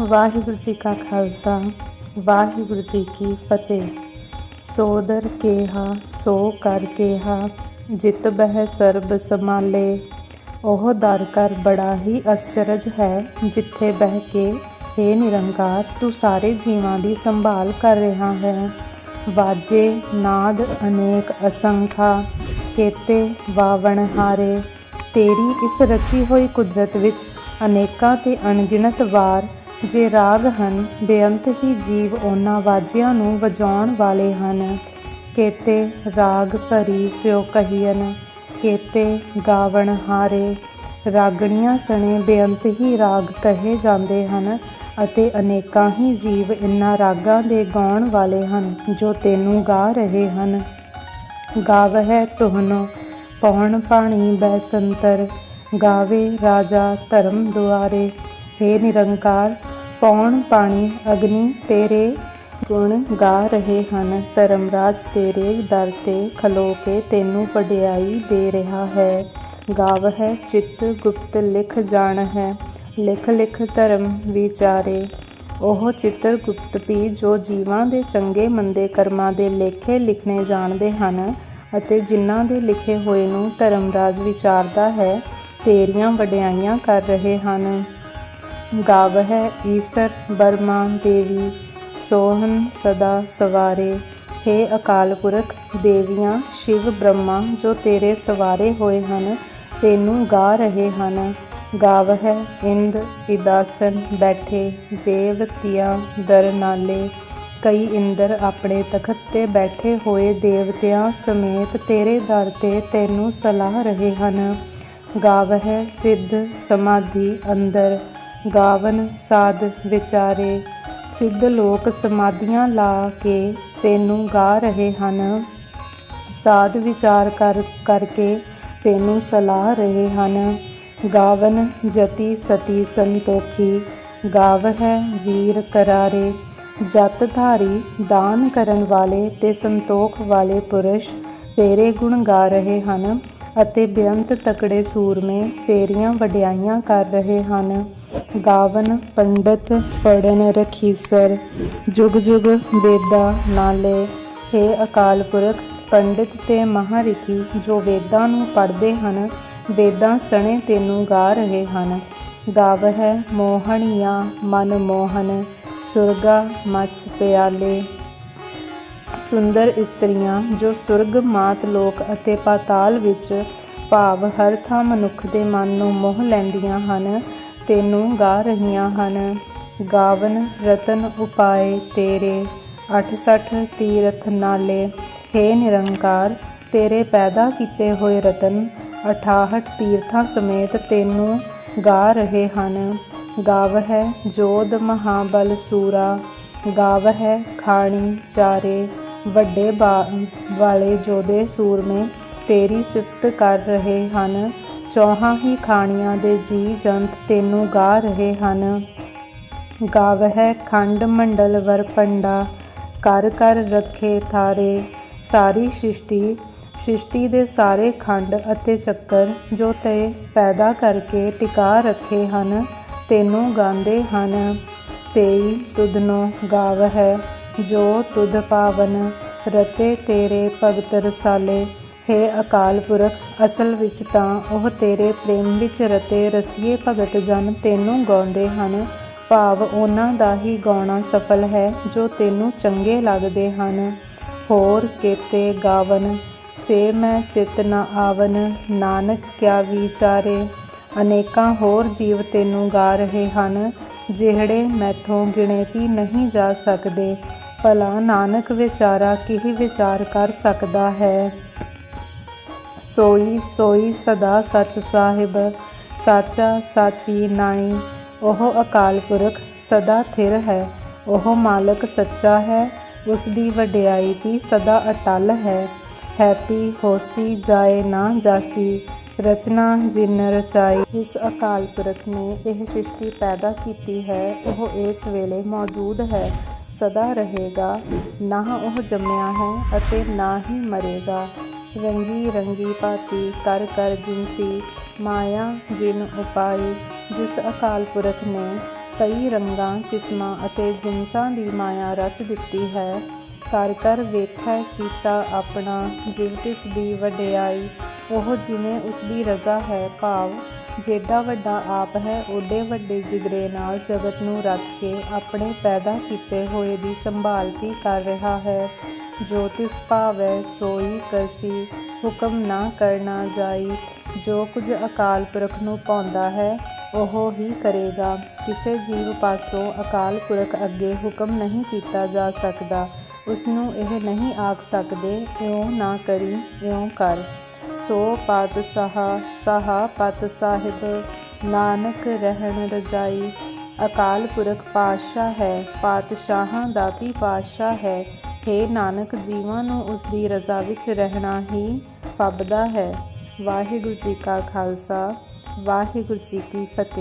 ਵਾਹਿਗੁਰੂ ਜੀ ਕਾ ਖਾਲਸਾ, ਵਾਹਿਗੁਰੂ ਜੀ ਕੀ ਫਤਿਹ। ਸੋਦਰ ਕੇਹਾ, ਸੋ ਕਰ ਕੇਹਾ, ਜਿਤ ਬਹਿ ਸਰਬ ਸਮਾਲੇ ਉਹ ਦਰ ਕਰ ਬੜਾ ਹੀ ਅਚਰਜ ਹੈ, ਜਿੱਥੇ ਬਹਿ ਕੇ हे ਨਿਰੰਕਾਰ, ਤੂੰ ਸਾਰੇ ਜੀਵਾਂ ਦੀ ਸੰਭਾਲ ਕਰ ਰਿਹਾ ਹੈ। ਵਾਜੇ ਨਾਦ ਅਨੇਕ ਅਸੰਖਾ, ਕੇਤੇ ਵਾਵਣ ਹਾਰੇ। ਤੇਰੀ ਇਸ ਰਚੀ ਹੋਈ ਕੁਦਰਤ ਵਿੱਚ ਅਨੇਕਾਂ ਤੇ ਅਣਗਿਣਤ ਵਾਰ ਜੇ ਰਾਗ ਹਨ, ਬੇਅੰਤ ਹੀ ਜੀਵ ਉਹਨਾਂ ਵਾਜਿਆਂ ਨੂੰ ਵਜਾਉਣ ਵਾਲੇ ਹਨ। ਕੇਤੇ ਰਾਗ ਭਰੀ ਸਿਓ ਕਹੀਨ ਕੇਤੇ ਗਾਵਣ ਹਾਰੇ। ਰਾਗਣੀਆਂ ਸਣੇ ਬੇਅੰਤ ਹੀ ਰਾਗ ਕਹੇ ਜਾਂਦੇ ਹਨ ਅਤੇ ਅਨੇਕਾਂ ਹੀ ਜੀਵ ਇਨ੍ਹਾਂ ਰਾਗਾਂ ਦੇ ਗਾਉਣ ਵਾਲੇ ਹਨ, ਜੋ ਤੈਨੂੰ ਗਾ ਰਹੇ ਹਨ। ਗਾਵਹਿ ਤੁਹਨੋ ਪੌਣ ਪਾਣੀ ਬੈਸੰਤਰ ਗਾਵੇ ਰਾਜਾ ਧਰਮ ਦੁਆਰੇ। हे ਨਿਰੰਕਾਰ ਪੌਣ, ਪਾਣੀ, ਅਗਨੀ, ਤੇਰੇ ਗੁਣ ਗਾ ਰਹੇ ਹਨ। ਧਰਮਰਾਜ ਤੇਰੇ ਦਰ ਤੇ ਖਲੋ ਕੇ ਤੈਨੂੰ ਵਡਿਆਈ ਦੇ ਰਿਹਾ ਹੈ। ਗਾਵਹਿ ਚਿੱਤ ਗੁਪਤ ਲਿਖ ਜਾਣ ਹੈ ਲਿਖ ਲਿਖ ਧਰਮ ਵਿਚਾਰੇ। ਉਹ ਚਿੱਤਰ ਗੁਪਤ ਵੀ ਜੋ ਜੀਵਾਂ ਦੇ ਚੰਗੇ ਮੰਦੇ ਕਰਮਾਂ ਦੇ ਲੇਖੇ ਲਿਖਣੇ ਜਾਣਦੇ ਹਨ ਅਤੇ ਜਿਨ੍ਹਾਂ ਦੇ ਲਿਖੇ ਹੋਏ ਨੂੰ ਧਰਮਰਾਜ ਵਿਚਾਰਦਾ ਹੈ, ਤੇਰੀਆਂ ਵਡਿਆਈਆਂ ਕਰ ਰਹੇ ਹਨ। ਗਾਵਹਿ ਈਸਰ ਬਰਮਾ ਦੇਵੀ, ਸੋਹਨ ਸਦਾ ਸਵਾਰੇ। हे ਅਕਾਲ ਪੁਰਖ ਦੇਵੀਆਂ, ਸ਼ਿਵ ਬ੍ਰਹਮਾ, ਜੋ ਤੇਰੇ ਸਵਾਰੇ ਹੋਏ ਹਨ, ਤੈਨੂੰ ਗਾ ਰਹੇ ਹਨ। ਗਾਵਹਿ ਇੰਦ ਇਦਾਸਨ ਬੈਠੇ ਦੇਵਤਿਆਂ ਦਰਨਾਲੇ ਕਈ ਇੰਦਰ ਆਪਣੇ ਤਖਤ ਤੇ ਬੈਠੇ ਹੋਏ ਦੇਵਤਿਆਂ ਸਮੇਤ ਤੇਰੇ ਦਰ ਤੇ ਤੈਨੂੰ ਸਲਾਹ ਰਹੇ ਹਨ। ਗਾਵਹਿ ਸਿੱਧ ਸਮਾਧੀ ਅੰਦਰ ਗਾਵਨ ਸਾਧ ਵਿਚਾਰੇ, ਸਿੱਧ ਲੋਕ ਸਮਾਧੀਆਂ ਲਾ ਕੇ ਤੈਨੂੰ ਗਾ ਰਹੇ ਹਨ। ਸਾਧ ਵਿਚਾਰ ਕਰ, ਕਰਕੇ ਤੈਨੂੰ ਸਲਾਹ ਰਹੇ ਹਨ। ਗਾਵਨ ਜਤੀ ਸਤੀ ਸੰਤੋਖੀ, ਗਾਵਹਿ ਵੀਰ ਕਰਾਰੇ। ਜਤ ਧਾਰੀ ਦਾਨ ਕਰਨ ਵਾਲੇ ਤੇ ਸੰਤੋਖ ਵਾਲੇ ਪੁਰਸ਼ ਤੇਰੇ ਗੁਣ ਗਾ ਰਹੇ ਹਨ ਅਤੇ ਬੇਅੰਤ ਤਕੜੇ ਸੂਰਮੇ ਤੇਰੀਆਂ ਵਡਿਆਈਆਂ ਕਰ ਰਹੇ ਹਨ। ਗਾਵਨ, ਪੰਡਤ ਪੜਨ ਰਖੀਸਰ, ਜੁਗ ਜੁਗ ਵੇਦਾ ਨਾਲੇ। हे ਅਕਾਲ ਪੁਰਖ, ਪੰਡਿਤ ਤੇ ਮਹਾਰਿਖੀ ਜੋ ਵੇਦਾਂ ਨੂੰ ਪੜ੍ਹਦੇ ਹਨ, ਵੇਦਾਂ ਸਣੇ ਤੈਨੂੰ ਗਾ ਰਹੇ ਹਨ। ਗਾਵਹਿ ਮੋਹਣੀਆਂ ਮਨ ਮੋਹਨ, ਸੁਰਗਾ ਮਛ ਪਿਆਲੇ। ਸੁੰਦਰ ਇਸਤਰੀਆਂ, ਜੋ ਸੁਰਗ ਮਾਤ ਲੋਕ ਅਤੇ ਪਾਤਾਲ ਵਿੱਚ ਭਾਵ ਹਰ ਥਾਂ ਮਨੁੱਖ ਦੇ ਮਨ ਨੂੰ ਮੋਹ ਲੈਂਦੀਆਂ ਹਨ ਤੈਨੂੰ ਗਾ ਰਹੀਆਂ ਹਨ। ਗਾਵਨ ਰਤਨ ਉਪਾਏ ਤੇਰੇ 68 ਤੀਰਥ ਨਾਲੇ। हे ਨਿਰੰਕਾਰ, ਤੇਰੇ ਪੈਦਾ ਕੀਤੇ ਹੋਏ ਰਤਨ 68 ਤੀਰਥਾਂ ਸਮੇਤ ਤੈਨੂੰ ਗਾ ਰਹੇ ਹਨ। ਗਾਵ ਹੈ ਜੋਧ ਮਹਾਬਲ ਸੂਰਾ, ਗਾਵਹਿ ਖਾਣੀ ਚਾਰੇ। ਵੱਡੇ ਵਾਲੇ ਜੋਧੇ ਸੂਰਮੇ ਤੇਰੀ ਸਿਫਤ ਕਰ ਰਹੇ ਹਨ। ਚੌਹਾਂ ਹੀ ਖਾਣੀਆਂ ਦੇ ਜੀ ਜੰਤ ਤੈਨੂੰ ਗਾ ਰਹੇ ਹਨ। ਗਾਵਹਿ ਖੰਡ ਮੰਡਲ ਵਰ ਪੰਡਾ, ਕਰ ਕਰ ਰੱਖੇ ਥਾਰੇ। ਸਾਰੀ ਸ੍ਰਿਸ਼ਟੀ ਸ੍ਰਿਸ਼ਟੀ ਦੇ ਸਾਰੇ ਖੰਡ ਅਤੇ ਚੱਕਰ ਜੋ ਤੇ ਪੈਦਾ ਕਰਕੇ ਟਿਕਾ ਰੱਖੇ ਹਨ, ਤੈਨੂੰ ਗਾਉਂਦੇ ਹਨ। ਸੇਈ ਤੁਧਨੋ ਗਾਵ ਹੈ ਜੋ ਤੁਧ ਪਾਵਨ, ਰਤੇ ਤੇਰੇ ਭਗਤ ਰਸਾਲੇ। हे ਅਕਾਲ ਪੁਰਖ, ਅਸਲ ਵਿੱਚ ਤਾਂ ਉਹ ਤੇਰੇ ਪ੍ਰੇਮ ਵਿੱਚ ਰਤੇ ਰਸੀਏ ਭਗਤ ਜਨ ਤੈਨੂੰ ਗਾਉਂਦੇ ਹਨ। ਭਾਵ ਉਹਨਾਂ ਦਾ ਹੀ ਗਾਉਣਾ ਸਫਲ ਹੈ, ਜੋ ਤੈਨੂੰ ਚੰਗੇ ਲੱਗਦੇ ਹਨ। ਹੋਰ ਕੇਤੇ ਗਾਵਨ, ਸੇ ਮੈਂ ਚਿਤ ਨ ਆਵਨ, ਨਾਨਕ ਕਿਆ ਵਿਚਾਰੇ। ਅਨੇਕਾਂ ਹੋਰ ਜੀਵ ਤੈਨੂੰ ਗਾ ਰਹੇ ਹਨ, ਜਿਹੜੇ ਮੈਥੋਂ ਗਿਣੇ ਵੀ ਨਹੀਂ ਜਾ ਸਕਦੇ। ਭਲਾ ਨਾਨਕ ਵਿਚਾਰਾ ਕਿਹ ਵਿਚਾਰ ਕਰ ਸਕਦਾ ਹੈ? ਸੋਈ ਸੋਈ ਸਦਾ ਸੱਚ ਸਾਹਿਬ, ਸਾਚਾ ਸਾਚੀ ਨਾਈ। ਉਹ ਅਕਾਲ ਪੁਰਖ ਸਦਾ ਥਿਰ ਹੈ, ਉਹ ਮਾਲਕ ਸੱਚਾ ਹੈ ਉਸ ਦੀ ਵਡਿਆਈ ਦੀ ਸਦਾ ਅਟਲ ਹੈ। ਹੈਪੀ ਹੋਸੀ ਜਾਏ ਨਾ ਜਾਸੀ, ਰਚਨਾ ਜਿਨ ਰਚਾਈ। ਜਿਸ ਅਕਾਲ ਪੁਰਖ ਨੇ ਇਹ ਸ੍ਰਿਸ਼ਟੀ ਪੈਦਾ ਕੀਤੀ ਹੈ, ਉਹ ਇਸ ਵੇਲੇ ਮੌਜੂਦ ਹੈ। ਸਦਾ ਰਹੇਗਾ, ਨਾ ਉਹ ਜੰਮਿਆ ਹੈ ਅਤੇ ਨਾ ਹੀ ਮਰੇਗਾ। ਰੰਗੀ ਰੰਗੀ ਭਾਤੀ ਕਰ ਕਰ ਜਿਨਸੀ ਮਾਇਆ ਜਿਨ ਉਪਾਈ, ਜਿਸ ਅਕਾਲ ਪੁਰਖ ਨੇ ਕਈ ਰੰਗਾਂ, ਕਿਸਮਾਂ ਅਤੇ ਜਿਨਸਾਂ ਦੀ ਮਾਇਆ ਰਚ ਦਿੱਤੀ ਹੈ। ਕਰ ਕਰ ਵੇਖੈ ਕੀਤਾ ਆਪਣਾ, ਜਿਵ ਤਿਸ ਦੀ ਵਡਿਆਈ, ਉਹ ਜਿਵੇਂ ਉਸ ਦੀ ਰਜ਼ਾ ਹੈ ਭਾਵ। ਜੇਡਾ ਵੱਡਾ ਆਪ ਹੈ, ਓਡੇ ਵੱਡੇ ਜਿਗਰੇ ਨਾਲ ਜਗਤ ਨੂੰ ਰਚ ਕੇ ਆਪਣੇ ਪੈਦਾ ਕੀਤੇ ਹੋਏ ਦੀ ਸੰਭਾਲ ਵੀ ਕਰ ਰਿਹਾ ਹੈ। ਜੋਤਿਸ਼ ਭਾਵੈ ਸੋਈ ਕਰਸੀ, ਹੁਕਮ ਨਾ ਕਰਨਾ ਜਾਈ। ਜੋ ਕੁਝ ਅਕਾਲ ਪੁਰਖ ਨੂੰ ਪਾਉਂਦਾ ਹੈ, ਉਹ ਹੀ ਕਰੇਗਾ। ਕਿਸੇ ਜੀਵ ਪਾਸੋਂ ਅਕਾਲ ਪੁਰਖ ਅੱਗੇ ਹੁਕਮ ਨਹੀਂ ਕੀਤਾ ਜਾ ਸਕਦਾ। ਉਸ ਨੂੰ ਇਹ ਨਹੀਂ ਆਖ ਸਕਦੇ, ਇਉਂ ਨਾ ਕਰੀ, ਇਉਂ ਕਰ। ਸੋ ਪਾਤਸ਼ਾਹ ਸਾਹਾ ਪਤ ਸਾਹਿਬ, ਨਾਨਕ ਰਹਿਣ ਰਜਾਈ। ਅਕਾਲ ਪੁਰਖ ਪਾਤਸ਼ਾਹ ਹੈ, ਪਾਤਸ਼ਾਹਾਂ ਦਾ ਵੀ ਪਾਤਸ਼ਾਹ ਹੈ। ਹੇ ਨਾਨਕ, ਜੀਵਾਂ ਨੂੰ ਉਸ ਦੀ ਰਜ਼ਾ ਵਿੱਚ ਰਹਿਣਾ ਹੀ ਫੱਬਦਾ ਹੈ। ਵਾਹਿਗੁਰੂ ਜੀ ਕਾ ਖਾਲਸਾ, ਵਾਹਿਗੁਰੂ ਜੀ ਕੀ ਫਤਿਹ।